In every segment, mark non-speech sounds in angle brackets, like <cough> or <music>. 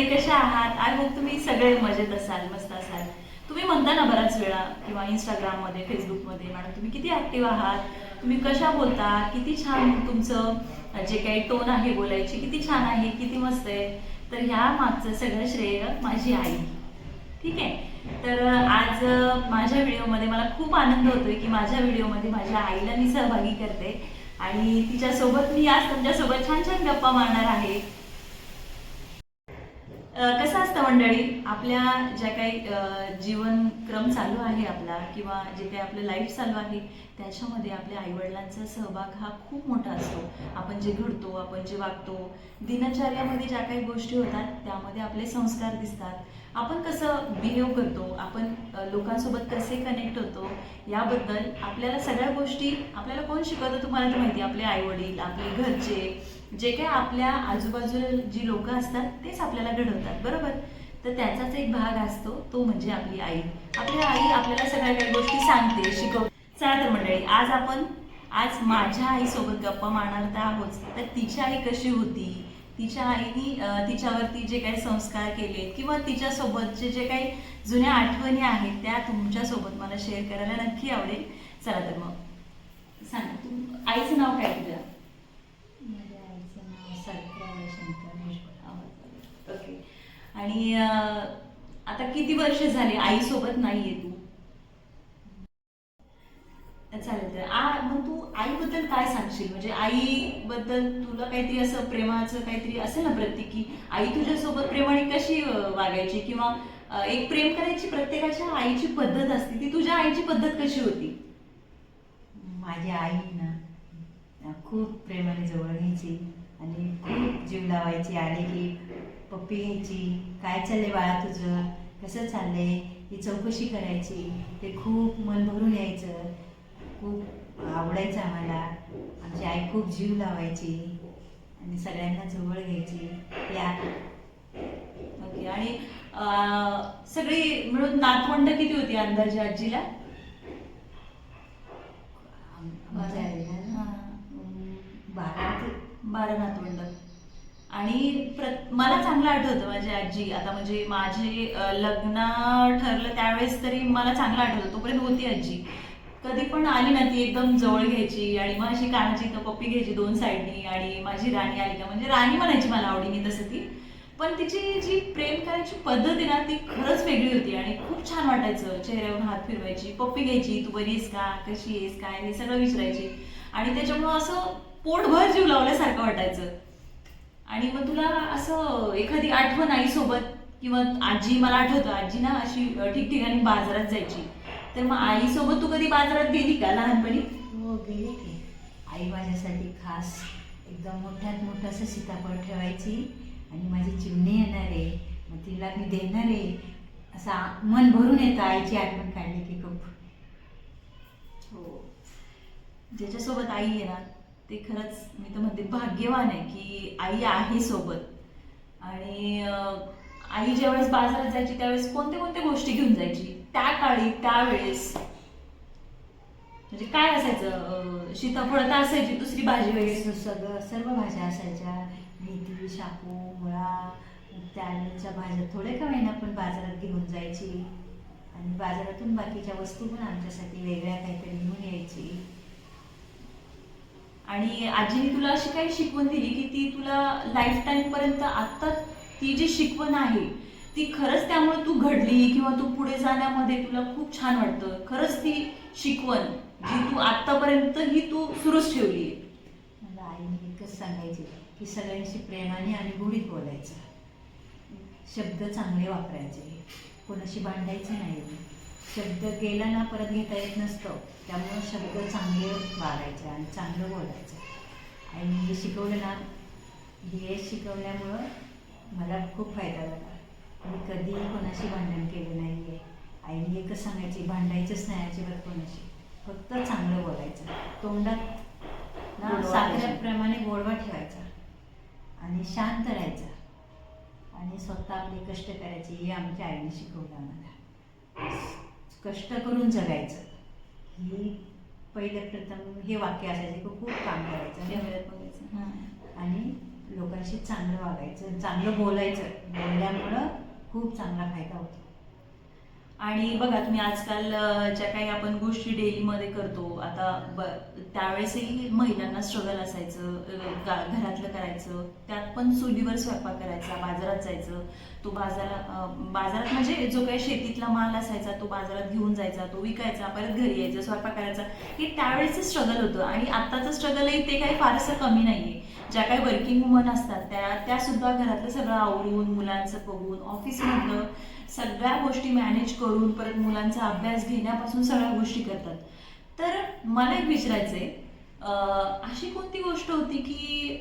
मंडळी कशा आहात? आय होप तुम्ही सगळे मजेत असाल मस्त असाल. तुम्ही म्हणता ना बऱ्याच वेळा किंवा इंस्टाग्राममध्ये फेसबुकमध्ये मॅडम तुम्ही किती ॲक्टिव्ह आहात? तुम्ही कशा बोलता? किती छान तुमचं जे काही टोन आहे बोलायची किती छान आहे किती मस्त आहे. तर ह्या मागचं सगळं श्रेय माझी आई. ठीक आहे? तर आज माझ्या व्हिडिओमध्ये मला खूप आनंद होतोय की माझ्या व्हिडिओमध्ये माझ्या आईला मी सहभागी करते. आणि तिच्यासोबत मी आज तुमच्यासोबत छान छान गप्पा मारणार आहे. कसं असतं मंडळी? आपल्या ज्या काही जीवनक्रम चालू आहे आपला किंवा जे काही आपलं लाईफ चालू आहे त्याच्यामध्ये आपल्या आईवडिलांचा सहभाग हा खूप मोठा असतो. आपण जे घडतो आपण जे वागतो दिनचर्यामध्ये ज्या काही गोष्टी होतात त्यामध्ये आपले संस्कार दिसतात. आपण कसं बिहेव करतो आपण लोकांसोबत कसे कनेक्ट होतो याबद्दल आपल्याला सगळ्या गोष्टी आपल्याला कोण शिकवतं तुम्हाला तर माहिती आपले आईवडील आपले घरचे जे काही आपल्या आजूबाजूला जी लोक असतात तेच आपल्याला घडवतात बरोबर? तर त्याचाच एक भाग असतो तो म्हणजे आपली आई. आपली आई आपल्याला सगळ्या काही गोष्टी सांगते शिकव चला तर मंडळी आज आपण आज माझ्या आईसोबत गप्पा मारणार तर आहोत. तर तिची आई कशी होती? तिच्या आईने तिच्यावरती जे काही संस्कार केले किंवा तिच्यासोबतचे जे काही जुन्या आठवणी आहेत त्या तुमच्यासोबत मला शेअर करायला नक्की आवडेल. चला तर मग. सांग तू आईचं नाव काय तुझ्या? आणि आता किती वर्ष झाली आई सोबत नाहीये तू? चालेल तर. आ मग तू आईबद्दल काय सांगशील? म्हणजे आईबद्दल तुला काहीतरी असं प्रेमाचं काहीतरी असेल ना प्रत्येक की आई तुझ्यासोबत प्रेमाने कशी वागायची? किंवा एक प्रेम करायची प्रत्येकाच्या आईची पद्धत असते ती तुझ्या आईची पद्धत कशी होती? माझी आई ना खूप प्रेमाने जवळ घ्यायची आणि खूप जीव लावायची आले की पप्पी घ्यायची काय चाललंय बाळा तुझं? कसं चाललंय? ही चौकशी करायची. ते खूप मन भरून यायचं. खूप आवडायचं आम्हाला. आमची आई खूप जीव लावायची. आणि सगळ्यांना जवळ घ्यायची. या. ओके. आणि सगळी मिळून नातवंड किती होती अंदाजे आजीला? बारा. बारा नातवंड. आणि मला चांगलं आठवतं माझी आजी. आता म्हणजे माझे लग्न ठरलं त्यावेळेस तरी मला चांगलं आठवतं. तोपर्यंत होती आजी. कधी पण आली ना ती एकदम जवळ घ्यायची आणि मग अशी कानाची इथं पप्पी घ्यायची दोन साईडनी आणि माझी राणी आली का म्हणजे राणी म्हणायची मला आवडीने तसं ती. पण तिची जी प्रेम करायची पद्धत आहे ना ती खरंच वेगळी होती आणि खूप छान वाटायचं. चेहऱ्यावरून हात फिरवायची पप्पी घ्यायची तू बरी आहेस का? कशी आहेस? काय? हे सगळं विचारायची. आणि त्याच्यामुळं असं पोटभर जीव लावल्यासारखं वाटायचं. आणि मग तुला असं एखादी आठवण आईसोबत किंवा आजी मला आठवतं आजी ना अशी ठिकठिकाणी बाजारात जायची. तर मग आईसोबत तू कधी बाजारात गेली का लहानपणी? हो गेले की. आई माझ्यासाठी खास एकदम मोठ्यात मोठं असं सीताफळ ठेवायची आणि माझी चिमणी येणार आहे. मग तिला मी देणार आहे. असं मन भरून येतं आईची आठवण काढली की खूप. हो. ज्याच्यासोबत आई आहे ना ते खरंच मी तर म्हणते भाग्यवान आहे की आई आहे सोबत. आणि आई ज्यावेळेस बाजारात जायची त्यावेळेस कोणत्या कोणत्या गोष्टी घेऊन जायची? त्या काळी त्यावेळेस. म्हणजे काय असायचं? सीताफळ तर असायची दुसरी भाजी वगैरे. सगळं सर्व भाज्या असायच्या. मेथी शापू मुळा त्याच्या भाज्या थोड्या का होईना पण बाजारात घेऊन जायची. आणि बाजारातून बाकीच्या वस्तू पण आमच्यासाठी वेगळ्या काहीतरी घेऊन यायची. आणि आजीने तुला अशी काही शिकवण दिली की ती तुला लाईफ टाईम पर्यंत आत्ता ती जी शिकवण आहे ती खरंच त्यामुळे तू घडली किंवा तू पुढे जाण्यामध्ये तुला खूप छान वाटतं. खरंच ती शिकवण जी तू आत्तापर्यंत ही तू सुरूच ठेवली मला आईने एकच सांगायचे की सगळ्यांशी प्रेमाने आणि गोडीत बोलायचं. शब्द चांगले वापरायचे. कोणाशी भांडायचं नाही. शब्द गेला ना परत घेता येत नसतो. त्यामुळं शब्द चांगले वागायचे आणि चांगलं बोलायचं. आईने हे शिकवलं ना हे शिकवल्यामुळं मला खूप फायदा झाला. मी कधीही कोणाशी भांडण केलं नाही आहे आईने एकच सांगायची भांडायचंच नाही अजिबात कोणाशी. फक्त चांगलं बोलायचं. तोंडात ना साखरेप्रमाणे गोडवा ठेवायचा. आणि शांत राहायचा. आणि स्वतः आपले कष्ट करायचे हे आमच्या आईने शिकवलं आम्हाला. कष्ट करून जगायचं. ही पहिलं प्रथम हे वाक्य असायचे की खूप काम करायचं. आणि लोकांशी चांगलं वागायचं चांगलं बोलायचं. बोलल्यामुळं खूप चांगला फायदा होतो. आणि बघा तुम्ही आजकाल ज्या काही आपण गोष्टी डेलीमध्ये करतो आता ब त्यावेळेसही महिलांना स्ट्रगल असायचं घरातलं करायचं त्यात पण चुलीवर स्वयंपाक करायचा बाजारात जायचं. तो बाजारात बाजारात म्हणजे जो काही शेतीतला माल असायचा तो बाजारात घेऊन जायचा तो विकायचा परत घरी यायचा स्वयंपाक करायचा. हे त्यावेळेचं स्ट्रगल होतं आणि आत्ताचं स्ट्रगलही ते काही फारसं कमी नाहीये. ज्या काही वर्किंग वुमन असतात त्या त्या सुद्धा घरातलं सगळं आवरून मुलांचं बघून ऑफिसमधलं सगळ्या गोष्टी मॅनेज करून परत मुलांचा अभ्यास घेण्यापासून सगळ्या गोष्टी करतात. तर मला एक विचारायचंय अशी कोणती गोष्ट होती की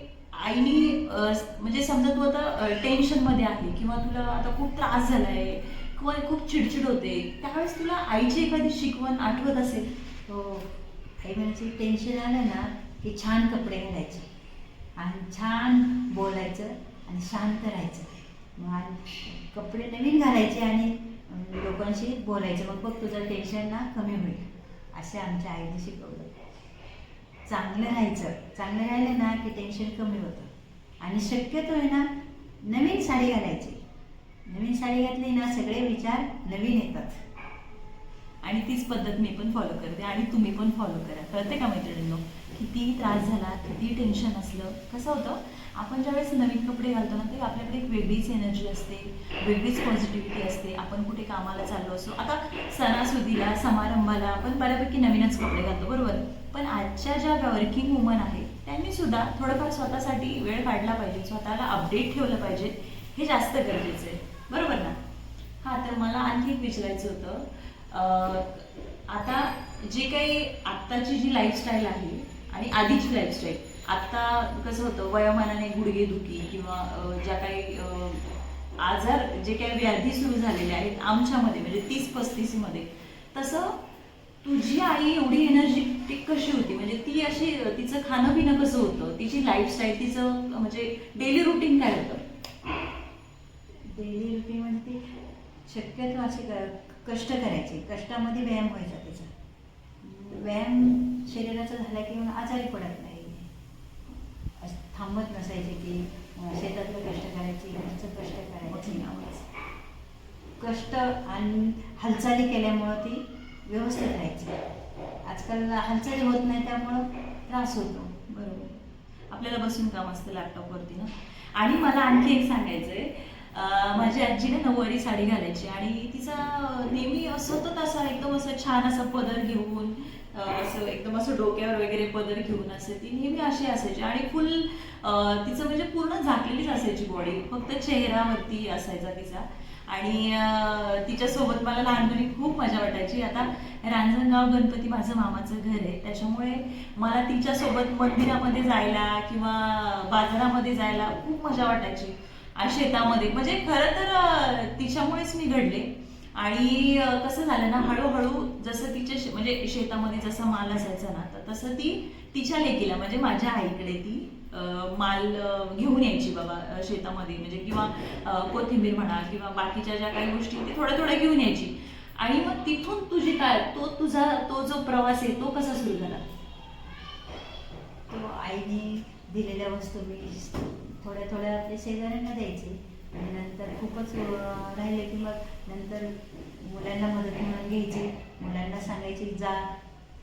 आईने म्हणजे समजा तू आता टेन्शनमध्ये आहे किंवा तुला आता खूप त्रास झालाय किंवा खूप चिडचिड होते त्यावेळेस तुला आईची एखादी शिकवण आठवत असेल? हो. आई म्हणजे टेन्शन आलं ना की छान कपडे घालायचे आणि छान बोलायचं आणि शांत राहायचं. मग आणि कपडे नवीन घालायचे आणि लोकांशी बोलायचं. मग बघ तुझं टेन्शन ना कमी होईल. असे आमच्या आईने शिकवलं. चांगलं राहायचं. चांगलं राहिलं ना की टेन्शन कमी होतं. आणि शक्यतो आहे ना नवीन साडी घालायची. नवीन साडी घातली ना सगळे विचार नवीन येतात. आणि तीच पद्धत मी पण फॉलो करते आणि तुम्ही पण फॉलो करा. कळते का मैत्रिणींनो? कितीही त्रास झाला कितीही टेन्शन असलं. कसं होतं? आपण ज्यावेळेस नवीन कपडे घालतो ना ते आपल्याकडे एक वेगळीच एनर्जी असते वेगळीच पॉझिटिव्हिटी असते. आपण कुठे कामाला चाललो असो आता सणासुदीला समारंभाला आपण बऱ्यापैकी नवीनच कपडे घालतो बरोबर? पण आजच्या ज्या वर्किंग वुमन आहेत त्यांनी सुद्धा थोडंफार स्वतःसाठी वेळ काढला पाहिजे स्वतःला अपडेट ठेवलं पाहिजे हे जास्त गरजेचं आहे. बरोबर ना? हा तर मला आणखी एक विचारायचं होतं. आता जे काही आत्ताची जी लाईफस्टाईल आहे आणि आधीची लाईफस्टाईल आत्ता कसं होतं वयोमानाने गुडघेदुखी किंवा ज्या काही आजार जे काही व्याधी सुरू झालेले आहेत आमच्यामध्ये म्हणजे तीस पस्तीसमध्ये तसं तुझी आई एवढी एनर्जेटिक कशी होती? म्हणजे ती अशी तिचं खाणं पिणं कसं होतं? तिची लाईफस्टाईल तिचं म्हणजे डेली रुटीन काय होतं? डेली रुटीनमध्ये म्हणजे ती शक्यतो असे कष्ट करायचे. कष्टामध्ये व्यायाम व्हायचा त्याचा व्यायाम शरीराचा झाला की आजारी पडत नाही. थांबत नसायचे की अं, शेतातलं कष्ट करायची घरचं कष्ट करायचे. कष्ट आणि हालचाली केल्यामुळं ती व्यवस्थित राहायची. आजकाल हालचाली होत नाही त्यामुळं त्रास होतो. बरोबर. आपल्याला बसून काम असतं लॅपटॉपवरती ना? आणि मला आणखी एक सांगायचंय. अं, माझी आजी ना नऊवारी साडी घालायची आणि तिचा नेहमी असं होतं तसा एकदम असं छान असा पदर घेऊन असं एकदम असं डोक्यावर वगैरे पदर घेऊन असे ती नेहमी अशी असायची. आणि फुल तिचं म्हणजे पूर्ण झाकलेलीच असायची बॉडी फक्त चेहऱ्यावरती असायचा तिचा. आणि तिच्यासोबत मला लहानपणी खूप मजा वाटायची. आता रांजणगाव गणपती माझं मामाचं घर आहे. त्याच्यामुळे मला तिच्यासोबत मंदिरामध्ये जायला किंवा बाजारामध्ये जायला खूप मजा वाटायची. आणि शेतामध्ये. म्हणजे खरं तर तिच्यामुळेच मी घडले. आणि कसं झालं ना हळूहळू जसं तिच्या म्हणजे शेतामध्ये जसा माल असायचा ना तर तसं ती तिच्या लेकीला म्हणजे माझ्या आईकडे ती माल घेऊन यायची बाबा शेतामध्ये. म्हणजे किंवा कोथिंबीर म्हणा किंवा बाकीच्या ज्या काही गोष्टी ते थोड्या थोड्या घेऊन यायची. आणि मग तिथून तुझी काय तो तुझा तो जो प्रवास आहे तो कसा सुरू झाला? तो आईने दिलेल्या वस्तू मी थोड्या थोड्या आपल्या शेजाऱ्यांना द्यायचे. आणि नंतर खूपच राहिले की मग नंतर मुलांना मदत म्हणून घ्यायची. मुलांना सांगायची जा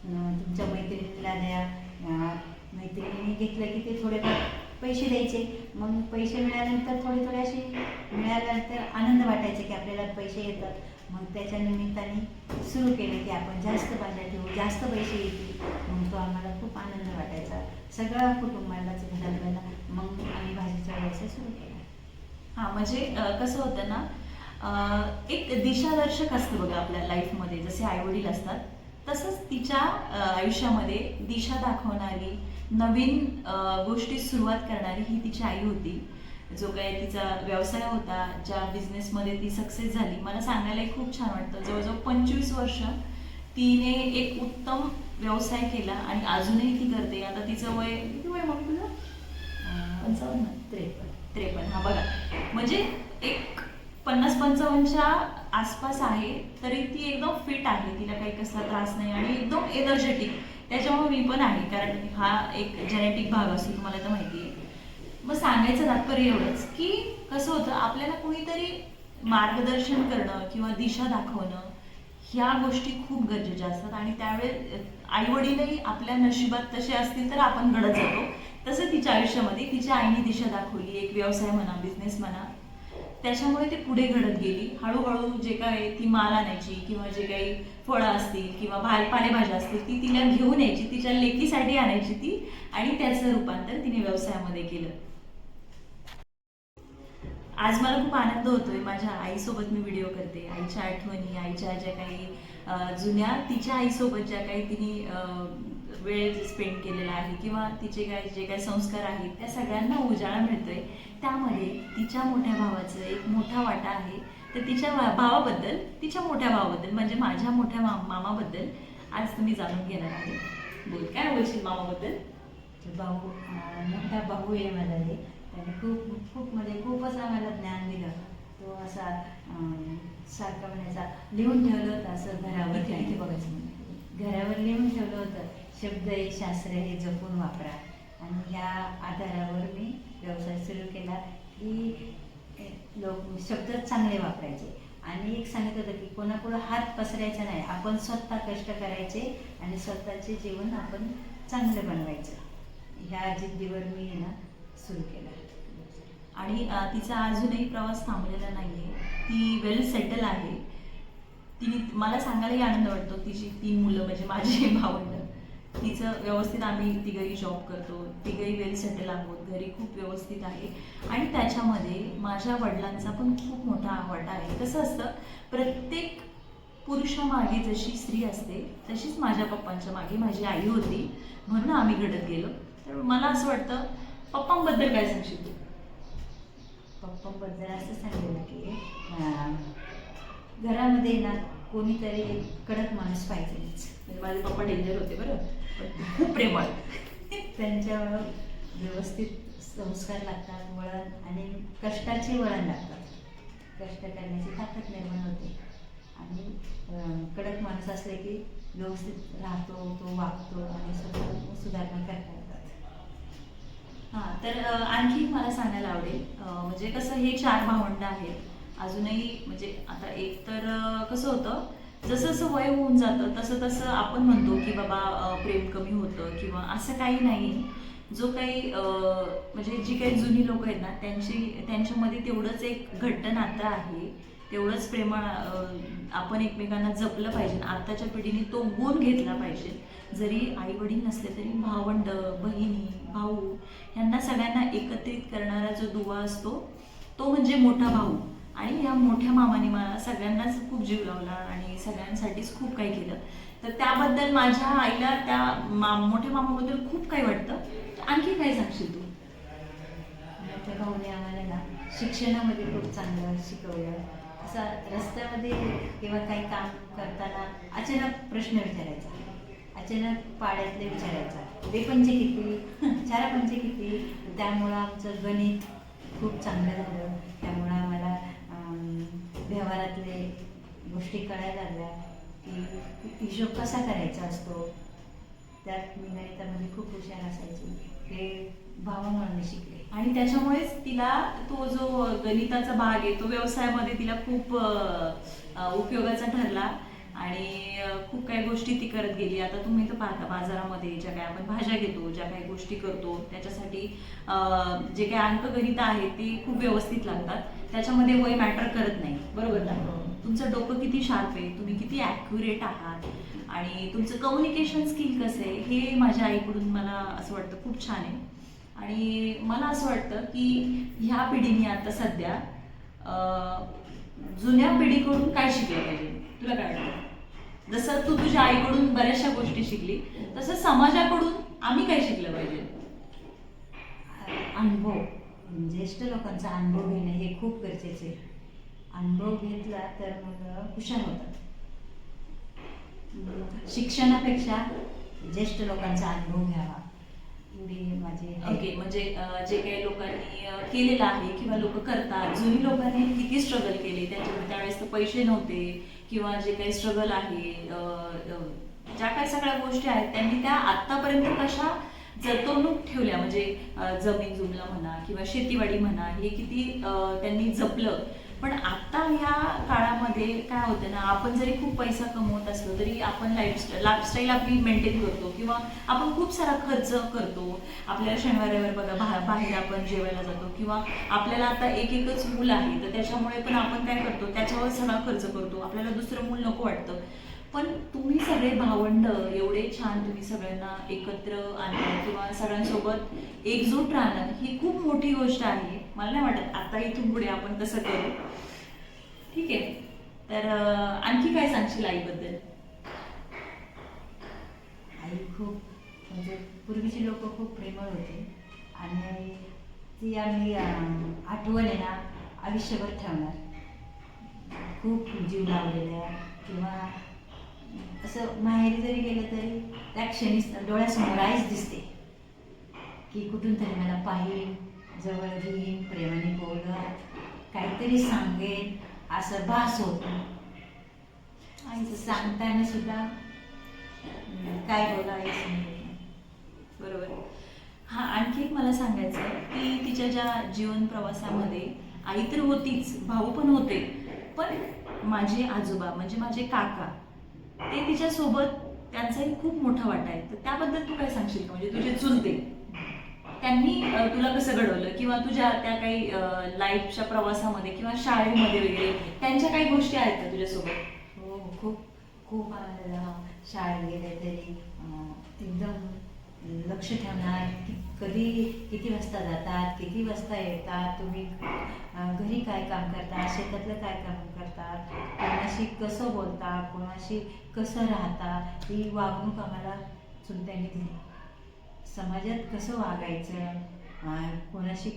तुमच्या मैत्रिणीला द्या. अं, मैत्रिणीने घेतलं की ते थोडेफार पैसे द्यायचे. मग पैसे मिळाल्यानंतर थोडे थोडे असे मिळाल्यानंतर आनंद वाटायचे की आपल्याला पैसे येतात. मग त्याच्या निमित्ताने सुरू केलं की आपण जास्त भाज्या ठेवू जास्त पैसे येतील. मग तो आम्हाला खूप आनंद वाटायचा. सगळ्या कुटुंबालाच घरातल्याला मग आम्ही भाजीचा व्यवसाय सुरू केला. हां म्हणजे कसं होतं ना एक दिशादर्शक असतं बघा आपल्या लाईफमध्ये जसे आई वडील असतात तसंच तिच्या आयुष्यामध्ये दिशा दाखवणारी नवीन गोष्टी सुरुवात करणारी ही तिची आई होती. जो काही तिचा व्यवसाय होता ज्या बिझनेसमध्ये ती सक्सेस झाली. मला सांगायलाही खूप छान वाटतं. जवळजवळ पंचवीस वर्ष तिने एक उत्तम व्यवसाय केला आणि अजूनही ती करते. आता तिचं वय किती वय मग तुझं? पंचावन्न त्रेपन्न. त्रेपन्न. हा बघा. म्हणजे एक पन्नास पंचावन्नच्या आसपास आहे तरी ती एकदम फिट आहे. तिला काही कसला त्रास नाही आणि एकदम एनर्जेटिक त्याच्यामुळे मी पण आहे कारण हा एक जेनेटिक भाग असतो तुम्हाला तर माहिती आहे. मग सांगायचं तात्पर्य एवढंच की कसं होतं आपल्याला कुणीतरी मार्गदर्शन करणं किंवा दिशा दाखवणं ह्या गोष्टी खूप गरजेच्या असतात. आणि त्यावेळेस आई वडीलही आपल्या नशिबात तसे असतील तर आपण घडत जातो. तसं तिच्या आयुष्यामध्ये तिच्या आईने दिशा दाखवली एक व्यवसाय म्हणा बिझनेस म्हणा. त्याच्यामुळे ती पुढे घडत गेली. हळूहळू जे काय ती माल आणायची किंवा जे काही फळं असतील किंवा भाल पालेभाज्या असतील ती तिला घेऊन यायची. तिच्या लेकीसाठी आणायची ती आणि त्याचं रूपांतर तिने व्यवसायामध्ये केलं. आज मला खूप आनंद होतोय. माझ्या आईसोबत मी व्हिडिओ करते. आईच्या आठवणी आईच्या ज्या काही जुन्या तिच्या आईसोबत ज्या काही तिने वेळ स्पेंड केलेला आहे किंवा तिचे काय जे काही संस्कार आहेत त्या सगळ्यांना उजाळा मिळतोय. त्यामध्ये तिच्या मोठ्या भावाचं एक मोठा वाटा आहे. तर तिच्या भावाबद्दल तिच्या मोठ्या भावाबद्दल म्हणजे माझ्या मोठ्या मा मामाबद्दल आज तुम्ही जाणून घेणार आहे. बोल काय बोलशील मामाबद्दल? भाऊ मोठा भाऊ आहे रे त्याने खूप खूप म्हणजे खूपच आम्हाला ज्ञान दिलं. तो असा सारखा म्हणायचा लिहून ठेवलं होतं असं घरावर. बघायचं. घरावर लिहून ठेवलं होतं. शब्द हे शास्त्र हे जपून वापरा. आणि ह्या आधारावर मी व्यवसाय सुरू केला की लोक शब्द चांगले वापरायचे. आणि एक सांगितलं होतं की कोणापुढं हात पसरायचा नाही आपण स्वतः कष्ट करायचे आणि स्वतःचे जीवन आपण चांगलं बनवायचं. ह्या जिद्दीवर मी ना सुरू केला. आणि तिचा अजूनही प्रवास थांबलेला नाही आहे ती वेल सेटल आहे. तिने मला सांगायलाही आनंद वाटतो तिची तीन मुलं म्हणजे माझे <laughs> भावंड. तिचं व्यवस्थित आम्ही तिघही जॉब करतो तिघही वेल सेटल आहोत घरी खूप व्यवस्थित आहे. आणि त्याच्यामध्ये माझ्या वडिलांचा पण खूप मोठा वाटा आहे. कसं असतं प्रत्येक पुरुषामागे जशी स्त्री असते तशीच माझ्या पप्पांच्या मागे माझी आई होती. म्हणून आम्ही घडत गेलो. तर मला असं वाटतं पप्पांबद्दल काय सांगशील तू? पप्पांबद्दल असं सांगेल की घरामध्ये ना कोणीतरी कडक माणूस पाहिजेच. म्हणजे माझे पप्पा डेंजर होते बरं. खूप प्रेमळ. त्यांच्यावर व्यवस्थित संस्कार लागतात वळण आणि कष्टाचे वळण लागतात. कष्ट करण्याची ताकद निर्माण होते. आणि कडक माणूस असले की व्यवस्थित राहतो तो वागतो आणि स्वतः सुधारणा करता येतात. हां तर आणखी मला सांगायला आवडेल म्हणजे कसं हे चार भावंड आहेत. अजूनही म्हणजे आता एक तर कसं होतं जसं जसं वय होऊन जातं तसं तसं आपण म्हणतो की बाबा प्रेम कमी होतं किंवा असं काही नाही. जो काही म्हणजे जी काही जुनी लोक आहेत ना त्यांची त्यांच्यामध्ये तेवढंच एक घट्ट नातं आहे. तेवढंच प्रेमळ आपण एकमेकांना जपलं पाहिजे. आत्ताच्या पिढीने तो गुण घेतला पाहिजे. जरी आई वडील नसले तरी भावंड बहिणी भाऊ यांना सगळ्यांना एकत्रित करणारा जो दुवा असतो तो म्हणजे मोठा भाऊ. आणि या मोठ्या मामाने मला सगळ्यांनाच खूप जीव लावला आणि सगळ्यांसाठीच खूप काही केलं. तर त्याबद्दल माझ्या आईला त्या मा मोठ्या मामाबद्दल खूप काही वाटतं. तर आणखी काय सांगशील तू? मोठ्या भाऊने आम्हाला ना शिक्षणामध्ये खूप चांगलं शिकवलं. असं रस्त्यामध्ये किंवा काही काम करताना अचानक प्रश्न विचारायचा. अचानक पाड्यातले विचारायचा. ते पंचे किती? <laughs> चारा पंचे किती? त्यामुळं आमचं गणित खूप चांगलं झालं. व्यवहारातले गोष्टी कळायला लागल्या की हिशोब कसा करायचा असतो? त्यात मी गणितामध्ये खूप हुशार असायची. ते भावा म्हणणे शिकले. आणि त्याच्यामुळेच तिला तो जो गणिताचा भाग आहे तो व्यवसायामध्ये तिला खूप उपयोगाचा ठरला. आणि खूप काही गोष्टी ती करत गेली. आता तुम्ही तर पाहता बाजारामध्ये ज्या काही आपण भाज्या घेतो ज्या काही गोष्टी करतो त्याच्यासाठी जे काही अंकगणित आहे ते खूप व्यवस्थित लागतात. त्याच्यामध्ये वय मॅटर करत नाही. बरोबर ना? तुमचं डोकं किती शार्प आहे? तुम्ही किती ॲक्युरेट आहात? आणि तुमचं कम्युनिकेशन स्किल कसं आहे? हे माझ्या आईकडून मला असं वाटतं खूप छान आहे. आणि मला असं वाटतं की ह्या पिढीने आता सध्या जुन्या पिढीकडून काय शिकलं पाहिजे? तुला काय वाटतं? जसं तू तुझ्या आईकडून बऱ्याचशा गोष्टी शिकली तसं समाजाकडून आम्ही काय शिकलं पाहिजे. अनुभव ज्येष्ठ लोकांचा अनुभव घेणे हे खूप गरजेचे आहे. अनुभव घेतला तर मग हुशार होतात. शिक्षणापेक्षा ज्येष्ठ लोकांचा अनुभव घ्यावा. ओके म्हणजे जे काही लोकांनी केलेलं आहे किंवा लोक करतात जुनी लोकांनी किती स्ट्रगल केले? त्यांच्याकडे त्यावेळेस तर पैसे नव्हते किंवा जे काही स्ट्रगल आहे ज्या काही सगळ्या गोष्टी आहेत त्यांनी त्या आतापर्यंत कशा जतवणूक ठेवल्या? म्हणजे जमीन जुमला म्हणा किंवा शेतीवाडी म्हणा हे किती त्यांनी जपलं. पण आता ह्या काय होतं ना आपण जरी खूप पैसा कमवत असलो तरी आपण लाईफस्टाईल लाईफस्टाईल आपली मेंटेन करतो किंवा आपण खूप सारा खर्च करतो. आपल्याला शनिवार रविवार बघा बा बाहेर आपण जेवायला जातो किंवा आपल्याला आता एक एकच मूल आहे तर त्याच्यामुळे पण आपण काय करतो त्याच्यावर सगळा खर्च करतो. आपल्याला दुसरं मूल नको वाटतं. पण तुम्ही सगळे भावंड एवढे छान तुम्ही सगळ्यांना एकत्र आणणं किंवा सगळ्यांसोबत एकजूट राहणं ही खूप मोठी गोष्ट आहे. मला नाही वाटत आता इथून पुढे आपण कसं करू. ठीक आहे. तर आणखी काय सांगशील आईबद्दल? आई खूप म्हणजे पूर्वीची लोक खूप प्रेमळ होते. आणि ती आम्ही आठवण आहे ना आयुष्यभर ठेवणार. खूप जीव लावलेल्या किंवा असं माहेरी जरी गेलं तरी त्या क्षणी डोळ्यासमोर आईच दिसते. की कुठून तरी मला पाहिल जवळ घेईन प्रेमाने बोलत काहीतरी सांगेन. असं भास होतो आईचं सांगताना सुद्धा काय बोलायचं बरोबर. हा आणखी एक मला सांगायचं आहे की तिच्या ज्या जीवन प्रवासामध्ये आई तर होतीच भाऊ पण होते पण माझे आजोबा म्हणजे माझे काका ते तिच्यासोबत त्यांचाही खूप मोठा वाटा आहे. तर त्याबद्दल तू काय सांगशील का? म्हणजे तुझे चुलते. त्यांनी तुला कसं घडवलं? किंवा तुझ्या त्या काही लाईफच्या प्रवासामध्ये किंवा शाळेमध्ये वगैरे त्यांच्या काही गोष्टी आहेत का तुझ्यासोबत? हो, हो. खूप खूप आम्हाला शाळेत गेले तरी एकदम लक्ष ठेवणार. की कधी किती वाजता जातात किती वाजता येतात तुम्ही घरी काय काम करता शेतातलं काय काम करतात कोणाशी कसं बोलता कोणाशी कसं राहता ही वागणूक आम्हाला चुलत्यांनी दिली. समाजात कसं वागायचं? कोणाशी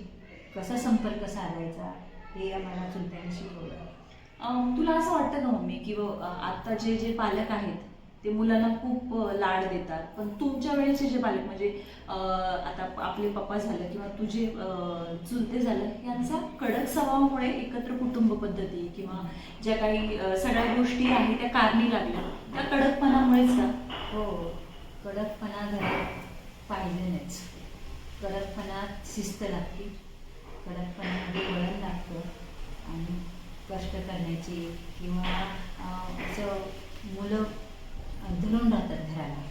कसा संपर्क साधायचा? हे आम्हाला चुलत्यांनी शिकवलं. तुला असं वाटतं का मम्मी की व- अं, आता जे जे पालक आहेत ते मुलांना खूप लाड देतात. पण तुमच्या वेळेचे जे पालक म्हणजे आता आपले पप्पा झालं किंवा तुझे चुलते झालं यांचा कडक स्वभावामुळे एकत्र कुटुंब पद्धती किंवा ज्या काही सगळ्या गोष्टी आहेत त्या कारणी लागल्या त्या कडकपणामुळेच का? हो कडकपणा घरात पाहिजेच कडकपणात शिस्त लागते. कडकपणामध्ये वळण लागतं आणि कष्ट करण्याची किंवा असं मुलं धरून राहतात घराला.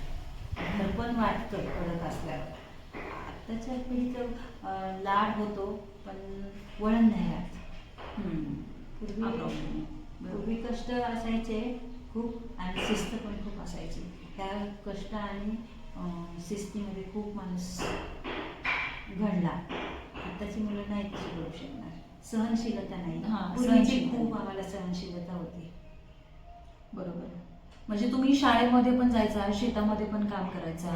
घर पण वाटतं कडक असल्यावर. आत्ताच्या पिढीचं लाड होतो पण वळण नाही राहत पूर्वी. पूर्वी कष्ट असायचे खूप आणि शिस्त पण खूप असायची. त्या कष्ट आणि शिस्तीमध्ये खूप माणूस घडला. आताची मुलं नाहीत शिकवू शकणार. सहनशीलता नाही. हा, पूर्वीची. खूप आम्हाला सहनशीलता होती. बरोबर. म्हणजे तुम्ही शाळेमध्ये पण जायचा शेतामध्ये पण काम करायचा.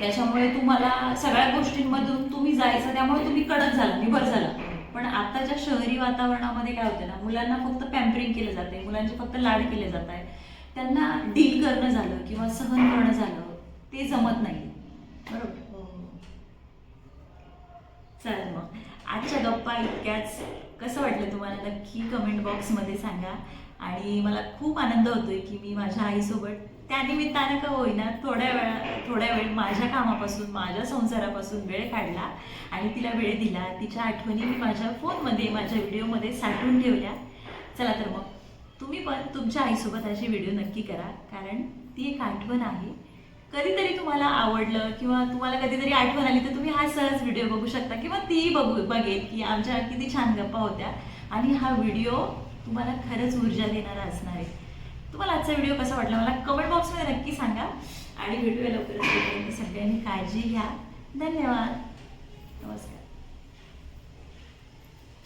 त्याच्यामुळे तुम्हाला सगळ्या गोष्टींमधून तुम्ही जायचं त्यामुळे तुम्ही कडक झाला निभर झाला. पण आताच्या शहरी वातावरणामध्ये काय होतं ना मुलांना फक्त पॅम्परिंग केलं जाते मुलांचे फक्त लाड केले जात आहे त्यांना डील करणं झालं किंवा सहन करणं झालं. ते जमत नाही. बरोबर. हो. चालेल मग. आजच्या गप्पा इतक्याच. कसं वाटलं तुम्हाला? नक्की कमेंट बॉक्समध्ये सांगा. आणि मला खूप आनंद होतोय की मी माझ्या आईसोबत त्यानिमित्तानं का होईना थोड्या वेळा थोड्या वेळ माझ्या कामापासून माझ्या संसारापासून वेळ काढला आणि तिला वेळ दिला. तिच्या आठवणी मी माझ्या फोनमध्ये माझ्या व्हिडिओमध्ये साठवून ठेवल्या. चला तर मग. तुम्ही पण तुमच्या आईसोबत असे व्हिडिओ नक्की करा. कारण ती एक आठवण आहे. कधीतरी तुम्हाला आवडलं किंवा तुम्हाला कधीतरी आठवण आली तर तुम्ही हा सहज व्हिडिओ बघू शकता किंवा ती बघू बघेल की आमच्या किती छान गप्पा होत्या. आणि हा व्हिडिओ तुम्हाला खरंच ऊर्जा देणारा असणार आहे. तुम्हाला आजचा व्हिडिओ कसा वाटला मला कमेंट बॉक्समध्ये नक्की सांगा. आणि व्हिडिओ लवकरच सगळ्यांनी काळजी घ्या. धन्यवाद. नमस्कार.